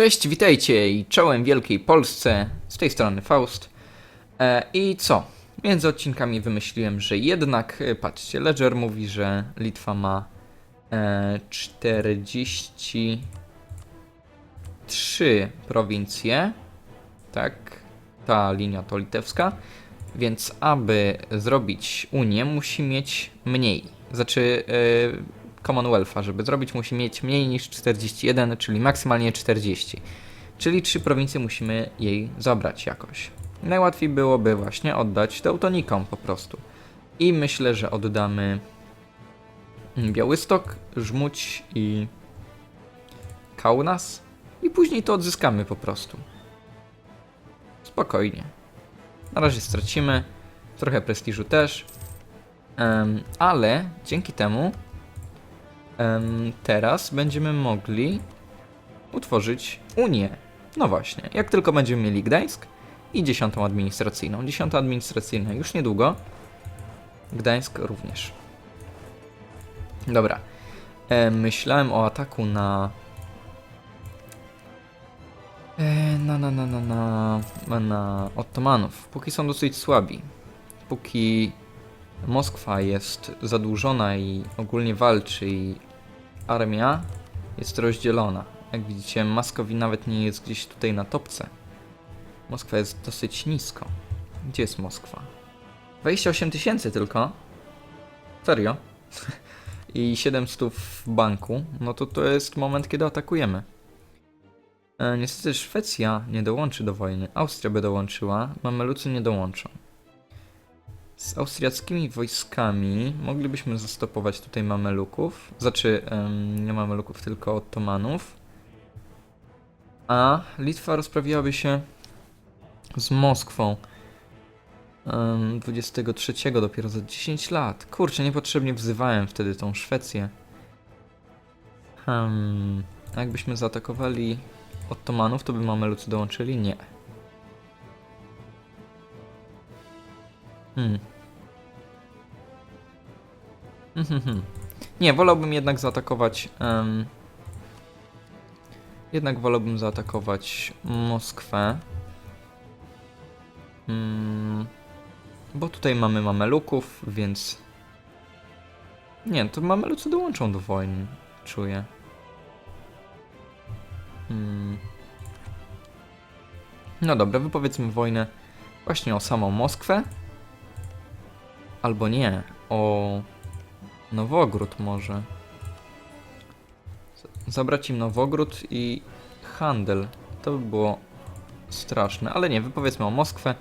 Cześć, witajcie i czołem Wielkiej Polsce, z tej strony Faust. E, I co? Między odcinkami wymyśliłem, że jednak, e, patrzcie, Ledger mówi, że Litwa ma e, 43 prowincje, tak, ta linia to litewska, więc aby zrobić Unię musi mieć mniej, znaczy e, Commonwealtha, żeby zrobić musi mieć mniej niż 41, czyli maksymalnie 40. Czyli trzy prowincje musimy jej zabrać jakoś. Najłatwiej byłoby właśnie oddać Teutonikom po prostu. I myślę, że oddamy Białystok, Żmudź i Kaunas i później to odzyskamy po prostu. Spokojnie. Na razie stracimy, trochę prestiżu też, Em, ale dzięki temu Em, teraz będziemy mogli utworzyć Unię. No właśnie, jak tylko będziemy mieli Gdańsk i dziesiątą administracyjną. Dziesiąta administracyjna już niedługo. Gdańsk również. Dobra. Myślałem o ataku na... E, na, na, na, na, na, na Ottomanów. Póki są dosyć słabi. Póki Moskwa jest zadłużona i ogólnie walczy i armia jest rozdzielona. Jak widzicie, Maskowi nawet nie jest gdzieś tutaj na topce. Moskwa jest dosyć nisko. Gdzie jest Moskwa? 28 tysięcy tylko? Serio? I 700 w banku. No to to jest moment, kiedy atakujemy. E, niestety Szwecja nie dołączy do wojny. Austria by dołączyła. Mamelucy nie dołączą. Z austriackimi wojskami moglibyśmy zastopować tutaj Mameluków. Znaczy, em, nie Mameluków, tylko Ottomanów. A Litwa rozprawiłaby się z Moskwą. em, 23 dopiero za 10 lat. Kurczę, niepotrzebnie wzywałem wtedy tą Szwecję. Hmm. A jakbyśmy zaatakowali Ottomanów, to by Mamelucy dołączyli? Nie. Hmm. Nie, wolałbym jednak zaatakować. em, jednak wolałbym zaatakować Moskwę. Mm, bo tutaj mamy Mameluków, więc. Nie, to Mamelucy dołączą do wojny, czuję. Mm. No dobra, wypowiedzmy wojnę właśnie o samą Moskwę. Albo nie, o Nowogród może. Zabrać im Nowogród i handel. To by było straszne, ale nie, wypowiedzmy o Moskwę.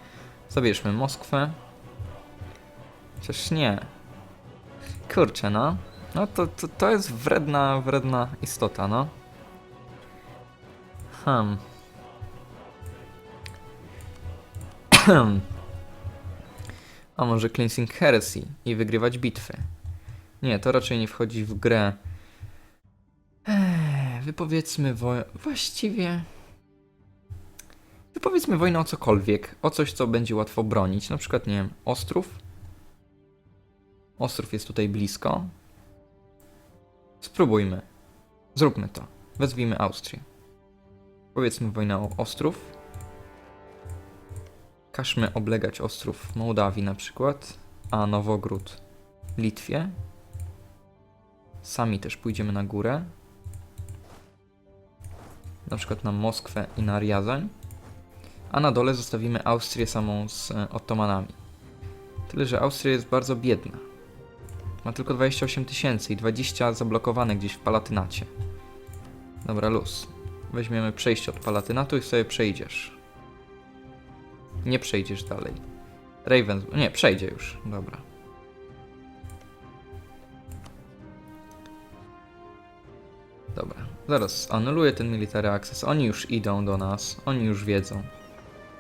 Zabierzmy Moskwę. Chociaż nie. Kurczę, no. No to, to, to jest wredna, wredna istota, no. Hmm. A może Cleansing Heresy i wygrywać bitwy? Nie, to raczej nie wchodzi w grę. Eee, wypowiedzmy wojnę. Właściwie. Wypowiedzmy wojnę o cokolwiek. O coś, co będzie łatwo bronić. Na przykład, nie wiem, Ostrów. Ostrów jest tutaj blisko. Spróbujmy. Zróbmy to. Wezwijmy Austrię. Powiedzmy wojnę o Ostrów. Każmy oblegać Ostrów Mołdawii na przykład, a Nowogród Litwie. Sami też pójdziemy na górę. Na przykład na Moskwę i na Riazań. A na dole zostawimy Austrię samą z e, Ottomanami. Tyle, że Austria jest bardzo biedna. Ma tylko 28 tysięcy i 20 zablokowane gdzieś w Palatynacie. Dobra, luz. Weźmiemy przejście od Palatynatu i sobie przejdziesz. Nie przejdziesz dalej. Ravens... Nie, przejdzie już. Dobra. Zaraz anuluję ten military access. Oni już idą do nas, oni już wiedzą.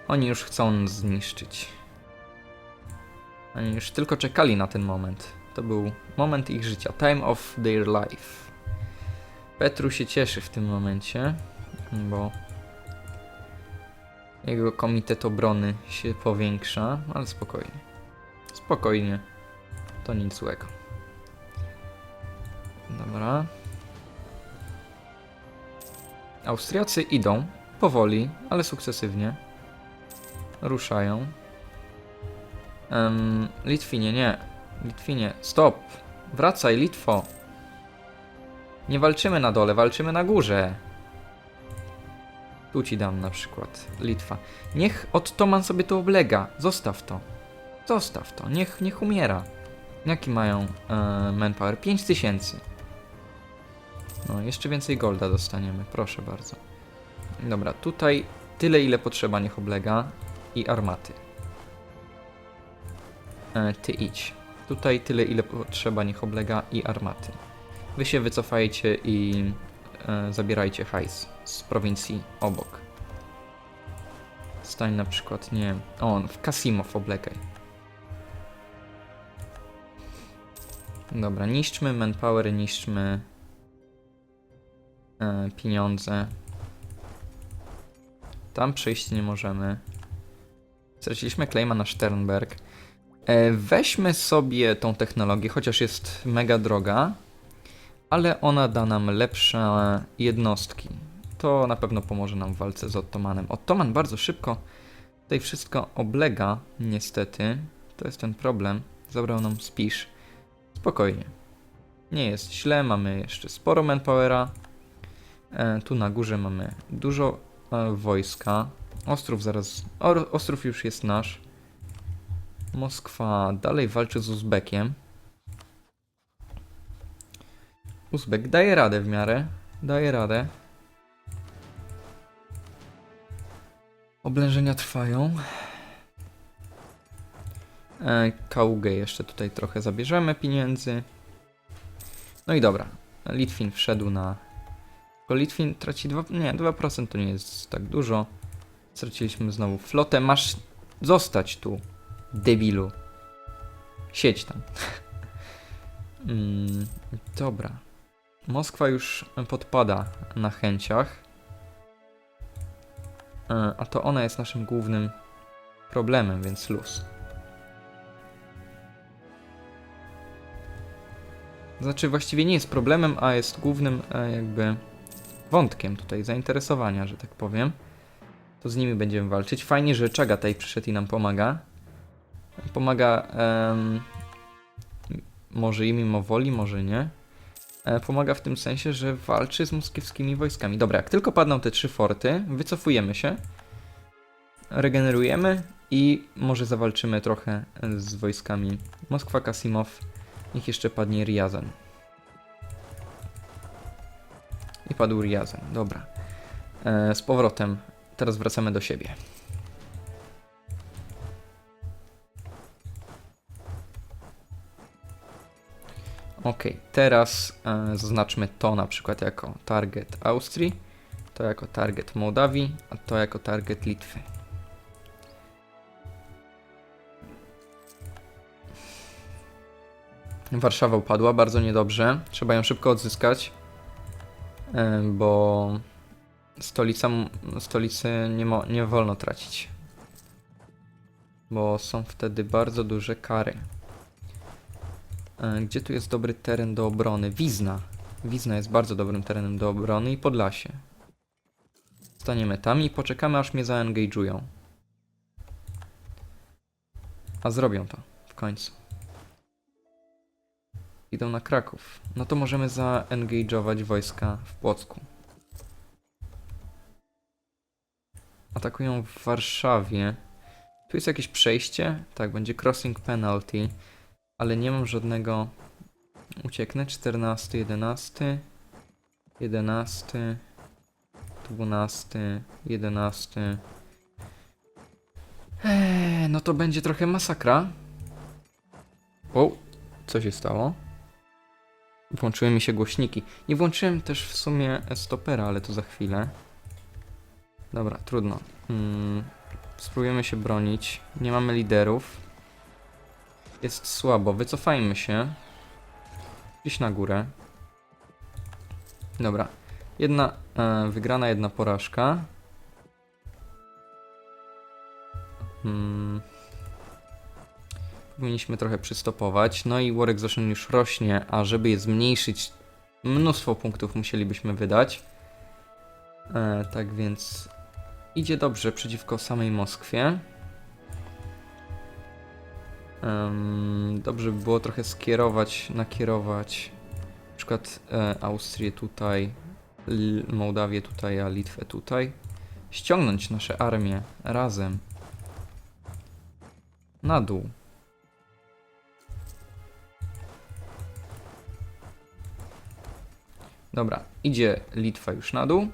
Oni już chcą nas zniszczyć. Oni już tylko czekali na ten moment. To był moment ich życia. Time of their life. Petru się cieszy w tym momencie, bo jego komitet obrony się powiększa, ale spokojnie. Spokojnie. To nic złego. Dobra. Austriacy idą powoli, ale sukcesywnie. Ruszają. Em, Litwinie, nie. Litwinie, stop! Wracaj, Litwo! Nie walczymy na dole, walczymy na górze. Tu ci dam na przykład Litwa. Niech Ottoman sobie to oblega. Zostaw to. Zostaw to. Niech, niech umiera. Jaki mają e, manpower? 5000. No, jeszcze więcej golda dostaniemy, proszę bardzo. Dobra, tutaj tyle ile potrzeba niech oblega i armaty. E, ty idź. Tutaj tyle ile potrzeba niech oblega i armaty. Wy się wycofajcie i e, zabierajcie hajs z prowincji obok. Stań na przykład, nie wiem, o, w Kasimow oblegaj. Dobra, niszczmy manpower, niszczmy e, pieniądze. Tam przejść nie możemy. Straciliśmy claima na Sternberg. E, weźmy sobie tą technologię, chociaż jest mega droga, ale ona da nam lepsze jednostki. To na pewno pomoże nam w walce z Ottomanem. Ottoman bardzo szybko tutaj wszystko oblega, niestety. To jest ten problem. Zabrał nam spisz. Spokojnie. Nie jest źle, mamy jeszcze sporo manpowera. E, tu na górze mamy dużo e, wojska. Ostrów zaraz. Ostrów już jest nasz. Moskwa dalej walczy z Uzbekiem. Uzbek daje radę w miarę. Daje radę. Oblężenia trwają. E, Kaugę jeszcze tutaj trochę zabierzemy pieniędzy. No i dobra. Litwin wszedł na. Tylko Litwin traci 2. Nie, 2% to nie jest tak dużo. Straciliśmy znowu flotę. Masz zostać tu, debilu. Siedź tam. mm, dobra. Moskwa już podpada na chęciach. E, A to ona jest naszym głównym problemem, więc luz. Znaczy, właściwie nie jest problemem, a jest głównym e, jakby wątkiem tutaj zainteresowania, że tak powiem. To z nimi będziemy walczyć. Fajnie, że Czagataj przyszedł i nam pomaga. Pomaga em, może i mimo woli, może nie. E, pomaga w tym sensie, że walczy z moskiewskimi wojskami. Dobra, jak tylko padną te trzy forty, wycofujemy się, regenerujemy i może zawalczymy trochę z wojskami Moskwa, Kasimow. Niech jeszcze padnie Riazan. I padł Riazan, dobra. E, z powrotem, teraz wracamy do siebie. Ok, teraz e, zaznaczmy to na przykład jako target Austrii, to jako target Mołdawii, a to jako target Litwy. Warszawa upadła bardzo niedobrze. Trzeba ją szybko odzyskać, bo stolica, stolicy nie, mo- nie wolno tracić. Bo są wtedy bardzo duże kary. E, Gdzie tu jest dobry teren do obrony? Wizna. Wizna jest bardzo dobrym terenem do obrony i Podlasie. Staniemy tam i poczekamy aż mnie zaengage'ują. A zrobią to w końcu. Idą na Kraków. No to możemy zaengage'ować wojska w Płocku. Atakują w Warszawie. Tu jest jakieś przejście? Tak, będzie crossing penalty. Ale nie mam żadnego... Ucieknę. 14, 11, 11, 12, 11. Eee, no to będzie trochę masakra. O, co się stało? Włączyły mi się głośniki. Nie włączyłem też w sumie stopera, ale to za chwilę. Dobra, trudno. Mm, spróbujemy się bronić. Nie mamy liderów. Jest słabo. Wycofajmy się. Gdzieś na górę. Dobra. Jedna e, wygrana, jedna porażka. Hmm. Powinniśmy trochę przystopować. No i War Exhaustion już rośnie, a żeby je zmniejszyć, mnóstwo punktów musielibyśmy wydać. E, tak więc idzie dobrze przeciwko samej Moskwie. Dobrze by było trochę skierować, nakierować na przykład e, Austrię tutaj, L- Mołdawię tutaj, a Litwę tutaj. Ściągnąć nasze armie razem na dół. Dobra, idzie Litwa już na dół.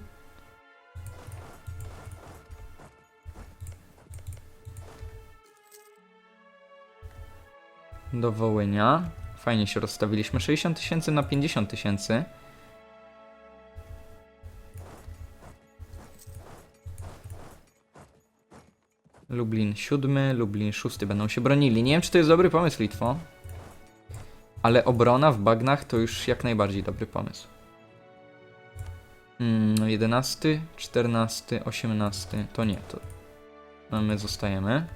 Do Wołynia. Fajnie się rozstawiliśmy. 60 tysięcy na 50 tysięcy. Lublin siódmy, Lublin szósty będą się bronili. Nie wiem, czy to jest dobry pomysł, Litwo. Ale obrona w bagnach to już jak najbardziej dobry pomysł. Mm, 11, 14, 18. To nie, to my zostajemy.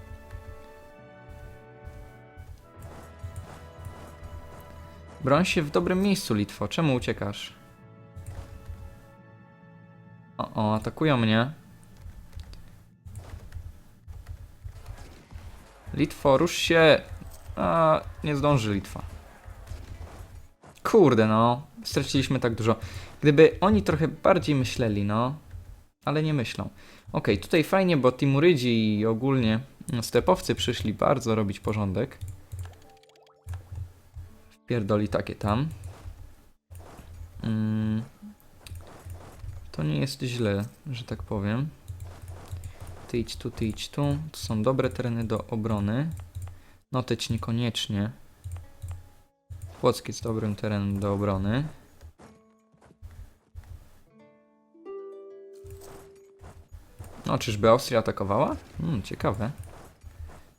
Broń się w dobrym miejscu, Litwo. Czemu uciekasz? O, o, atakują mnie. Litwo, rusz się! A, nie zdąży Litwa. Kurde, no. Straciliśmy tak dużo. Gdyby oni trochę bardziej myśleli, no. Ale nie myślą. Okej, tutaj fajnie, bo Timurydzi i ogólnie stepowcy przyszli bardzo robić porządek. Wpierdoli takie tam. Mm. To nie jest źle, że tak powiem. Ty idź tu, ty idź tu. To są dobre tereny do obrony. Noteć niekoniecznie. Płock jest dobrym terenem do obrony. No, czyżby Austria atakowała? Hmm, ciekawe.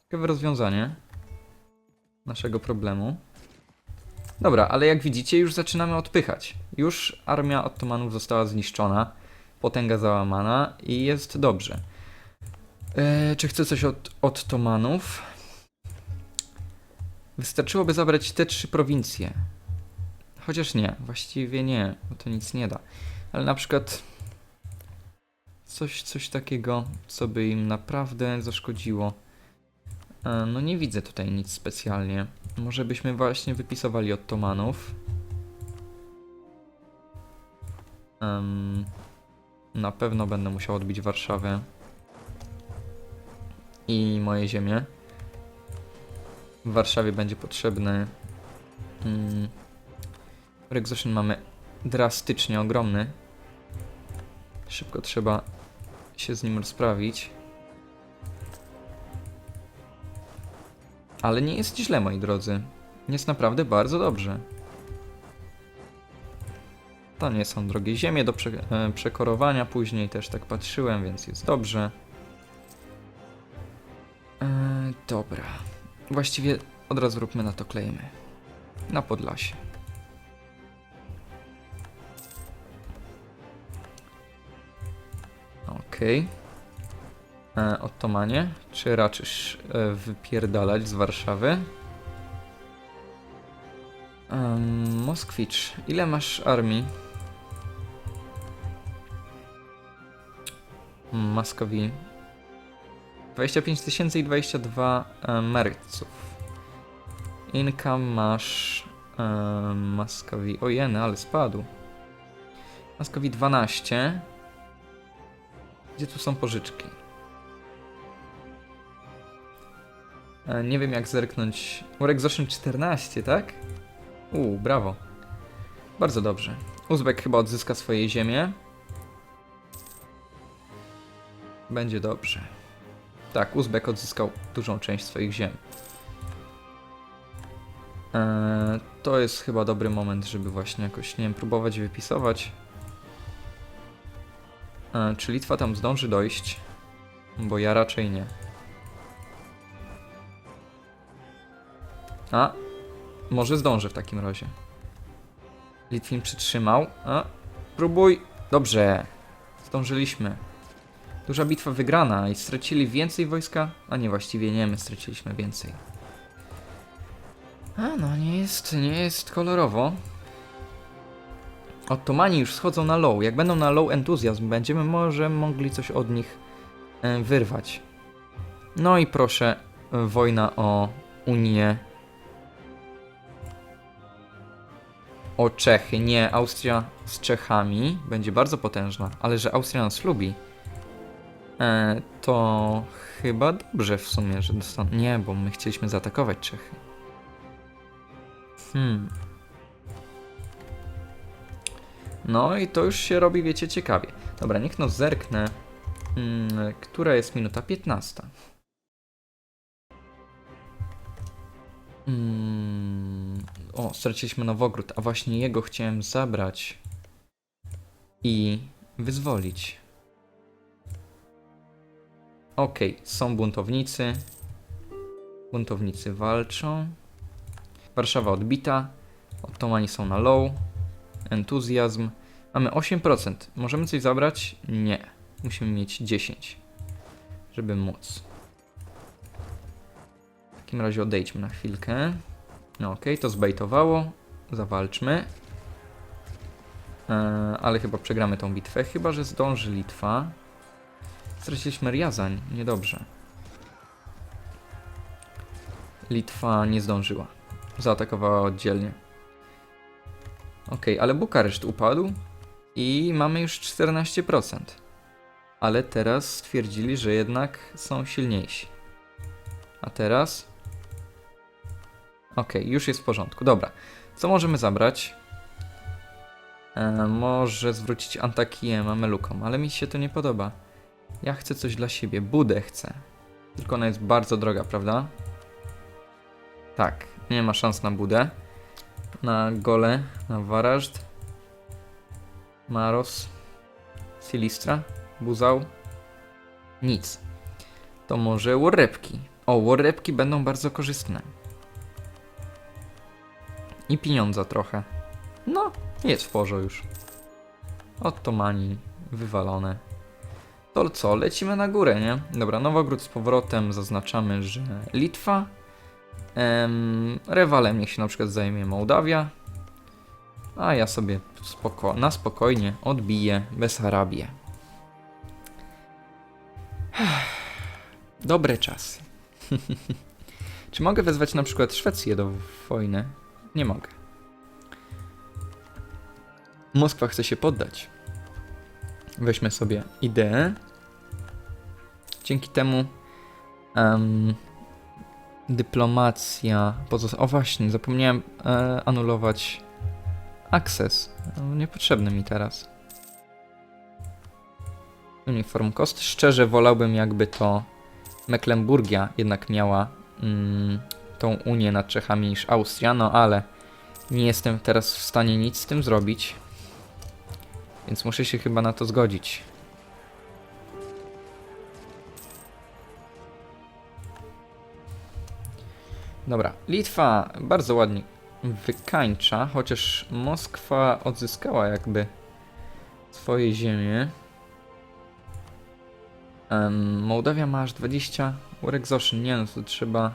Ciekawe rozwiązanie naszego problemu. Dobra, ale jak widzicie, już zaczynamy odpychać. Już armia Ottomanów została zniszczona, potęga załamana i jest dobrze. Eee, czy chcę coś od Ottomanów? Wystarczyłoby zabrać te trzy prowincje. Chociaż nie, właściwie nie, bo to nic nie da. Ale na przykład coś, coś takiego, co by im naprawdę zaszkodziło. E, No nie widzę tutaj nic specjalnie. Może byśmy właśnie wypisowali Ottomanów. Em, na pewno będę musiał odbić Warszawę i moje ziemie. W Warszawie będzie potrzebny. Exhaustion mamy drastycznie ogromny. Szybko trzeba się z nim rozprawić. Ale nie jest źle, moi drodzy. Jest naprawdę bardzo dobrze. To nie są drogie ziemie do prze e, przekorowania. Później też tak patrzyłem, więc jest dobrze. E, dobra. Właściwie od razu róbmy na to klejmy. Na Podlasie. Okej. E, Ottomanie, czy raczysz e, wypierdalać z Warszawy? Em, Moskwicz, ile masz armii? Maskowi. 25 tysięcy i 22 e, merców. Income masz e, Maskowi. O jeny, ale spadł. Maskowi 12. Gdzie tu są pożyczki? E, nie wiem jak zerknąć. Urek Zoszyn 14, tak? Uuu, brawo. Bardzo dobrze. Uzbek chyba odzyska swoje ziemię. Będzie dobrze. Tak, Uzbek odzyskał dużą część swoich ziem. Eee, to jest chyba dobry moment, żeby właśnie jakoś, nie wiem, próbować wypisować. Eee, czy Litwa tam zdąży dojść? Bo ja raczej nie. A, może zdąży w takim razie. Litwin przytrzymał. A, próbuj. Dobrze. Zdążyliśmy. Duża bitwa wygrana i stracili więcej wojska? A nie, właściwie nie, my straciliśmy więcej. A no, nie jest, nie jest kolorowo. Ottomani już schodzą na low. Jak będą na low entuzjazm, będziemy może mogli coś od nich e, wyrwać. No i proszę, wojna o Unię. O Czechy. Nie, Austria z Czechami będzie bardzo potężna, ale że Austria nas lubi, e, to chyba dobrze w sumie, że dostaną. Nie, bo my chcieliśmy zaatakować Czechy. Hmm. No i to już się robi, wiecie, ciekawie. Dobra, niech no zerknę, mm, która jest minuta 15. Mm, o, straciliśmy Nowogród, a właśnie jego chciałem zabrać i wyzwolić. Okej, są buntownicy. Buntownicy walczą. Warszawa odbita. Ottomani są na low. Entuzjazm. Mamy 8%. Możemy coś zabrać? Nie. Musimy mieć 10, żeby móc. W takim razie odejdźmy na chwilkę. No okej, to zbejtowało. Zawalczmy. Eee, ale chyba przegramy tą bitwę. Chyba, że zdąży Litwa. Straciliśmy Riazań. Niedobrze. Litwa nie zdążyła. Zaatakowała oddzielnie. Okej, ale Bukareszt upadł i mamy już 14%. Ale teraz stwierdzili, że jednak są silniejsi. A teraz? Okej, już jest w porządku. Dobra. Co możemy zabrać? E, może zwrócić Antakiję Mamelukom, ale mi się to nie podoba. Ja chcę coś dla siebie. Budę chcę. Tylko ona jest bardzo droga, prawda? Tak, nie ma szans na Budę. Na Gole, na Warażd. Maros. Silistra. Buzał. Nic. To może Warrepki. O, Warrepki będą bardzo korzystne. I pieniądza trochę. No, jest w już. Ottomani wywalone. To co, lecimy na górę, nie? Dobra, Nowogród z powrotem zaznaczamy, że Litwa. Em, rywalem niech się na przykład zajmie Mołdawia. A ja sobie spoko na spokojnie odbiję Besarabię. Dobre czasy. Czy mogę wezwać na przykład Szwecję do wojny? Nie mogę. Moskwa chce się poddać. Weźmy sobie ideę. Dzięki temu em, dyplomacja O właśnie, zapomniałem e, anulować access. No, Niepotrzebny mi teraz. Uniform cost. Szczerze wolałbym jakby to Mecklenburgia jednak miała mm, tą Unię nad Czechami niż Austria, no ale nie jestem teraz w stanie nic z tym zrobić. Więc muszę się chyba na to zgodzić. Dobra, Litwa bardzo ładnie wykańcza, chociaż Moskwa odzyskała jakby swoje ziemie. Em, Mołdawia ma aż 20 Urexoszyn, nie no to trzeba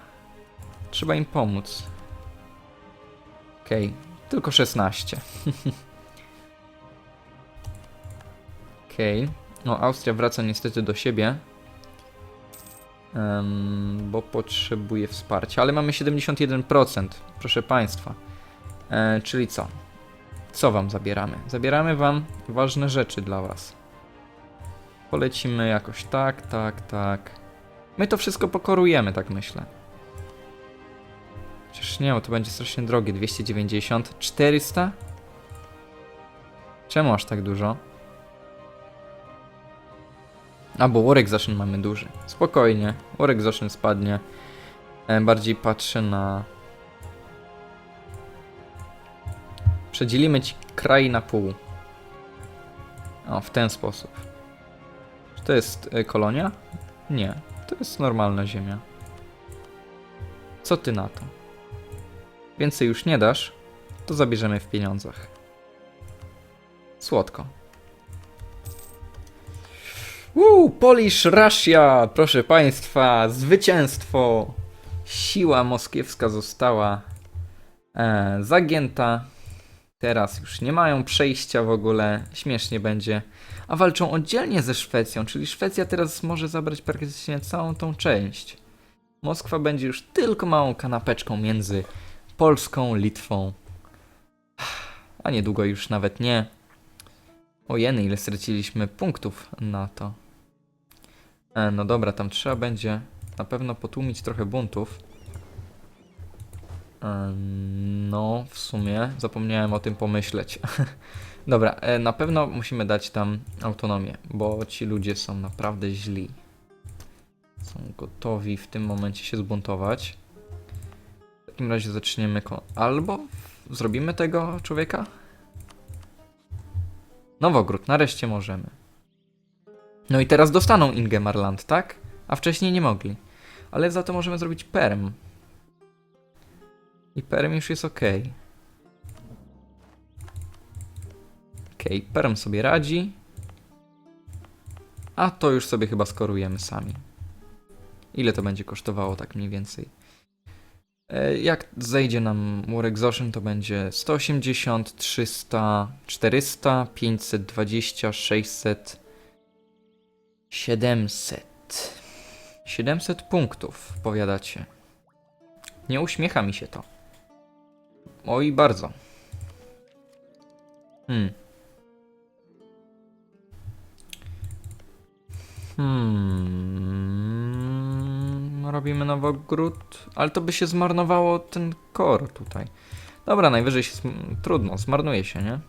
trzeba im pomóc. Okej, tylko 16. Okej. No, Austria wraca niestety do siebie. Bo potrzebuje wsparcia, ale mamy 71%, proszę Państwa. E, czyli co? Co Wam zabieramy? Zabieramy Wam ważne rzeczy dla Was. Polecimy jakoś tak, tak, tak. My to wszystko pokorujemy, tak myślę. Chociaż nie, bo to będzie strasznie drogie. 290, 400? Czemu aż tak dużo? A, bo Warek Zaszyn mamy duży. Spokojnie, Warek Zaszyn spadnie. E, bardziej patrzę na... Przedzielimy ci kraj na pół. O, w ten sposób. Czy to jest e, kolonia? Nie, to jest normalna ziemia. Co ty na to? Więcej już nie dasz, to zabierzemy w pieniądzach. Słodko. Uuu, Polish Russia! Proszę Państwa, zwycięstwo! Siła moskiewska została e, zagięta. Teraz już nie mają przejścia w ogóle, śmiesznie będzie. A walczą oddzielnie ze Szwecją, czyli Szwecja teraz może zabrać praktycznie całą tą część. Moskwa będzie już tylko małą kanapeczką między Polską, Litwą. A niedługo już nawet nie. O jeny, ile straciliśmy punktów na to. E, no dobra, tam trzeba będzie na pewno potłumić trochę buntów. E, no, w sumie zapomniałem o tym pomyśleć. dobra, e, na pewno musimy dać tam autonomię, bo ci ludzie są naprawdę źli. Są gotowi w tym momencie się zbuntować. W takim razie zaczniemy ko- albo zrobimy tego człowieka? Nowogród, nareszcie możemy. No i teraz dostaną Ingemarland, tak? A wcześniej nie mogli. Ale za to możemy zrobić perm. I perm już jest ok. Ok, perm sobie radzi. A to już sobie chyba skorujemy sami. Ile to będzie kosztowało tak mniej więcej? E, Jak zejdzie nam mur Exhaustion, to będzie 180, 300, 400, 520, 600, 700. 700 punktów, powiadacie. Nie uśmiecha mi się to. Oj, bardzo. Hmm. Hmm. Robimy nowogród, ale to by się zmarnowało ten kor tutaj. Dobra, najwyżej się sm- trudno, zmarnuje się, nie?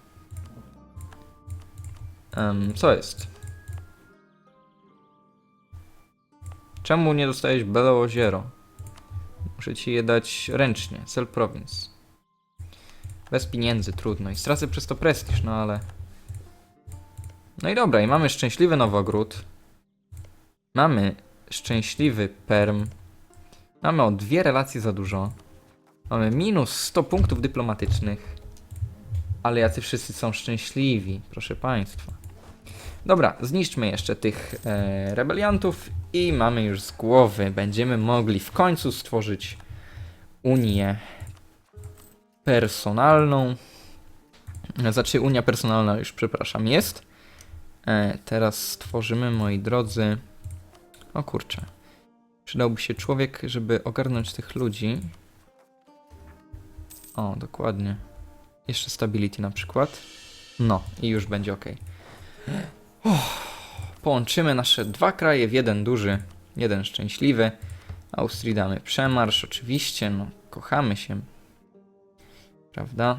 Em, co jest? Czemu nie dostałeś Belo Osiero? Muszę ci je dać ręcznie, Cell Province. Bez pieniędzy, trudno. I stracę przez to prestiż, no ale... No i dobra, i mamy szczęśliwy nowogród. Mamy szczęśliwy perm. Mamy o dwie relacje za dużo. Mamy minus 100 punktów dyplomatycznych. Ale jacy wszyscy są szczęśliwi, proszę państwa. Dobra, zniszczmy jeszcze tych e, rebeliantów i mamy już z głowy. Będziemy mogli w końcu stworzyć unię personalną. Znaczy, unia personalna już, przepraszam, jest. E, teraz stworzymy, moi drodzy. O kurczę. Przydałby się człowiek, żeby ogarnąć tych ludzi. O, dokładnie. Jeszcze stability na przykład. No, i już będzie ok. Połączymy nasze dwa kraje w jeden duży, jeden szczęśliwy. Austrii damy przemarsz, oczywiście, no, kochamy się. Prawda?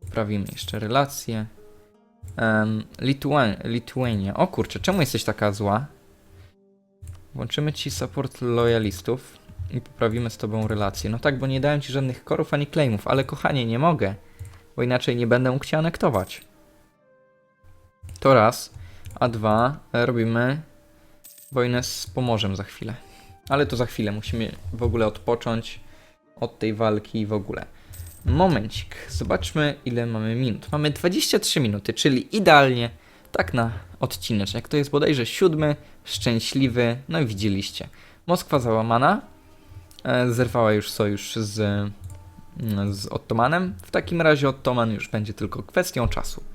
Poprawimy jeszcze relacje. Um, Lituen Lithuania. O kurczę, czemu jesteś taka zła? Włączymy ci support lojalistów i poprawimy z tobą relacje. No tak, bo nie dałem ci żadnych korów ani claimów, ale kochanie, nie mogę, bo inaczej nie będę mógł cię anektować. To raz. A dwa, robimy wojnę z Pomorzem za chwilę. Ale to za chwilę, musimy w ogóle odpocząć od tej walki w ogóle. Momencik, zobaczmy ile mamy minut. Mamy 23 minuty, czyli idealnie tak na odcineczek. To jest bodajże siódmy, szczęśliwy, no i widzieliście. Moskwa załamana, e, zerwała już sojusz z, mm, z Ottomanem. W takim razie Ottoman już będzie tylko kwestią czasu.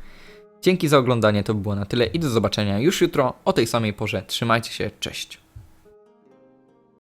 Dzięki za oglądanie, to by było na tyle i do zobaczenia już jutro o tej samej porze. Trzymajcie się, cześć.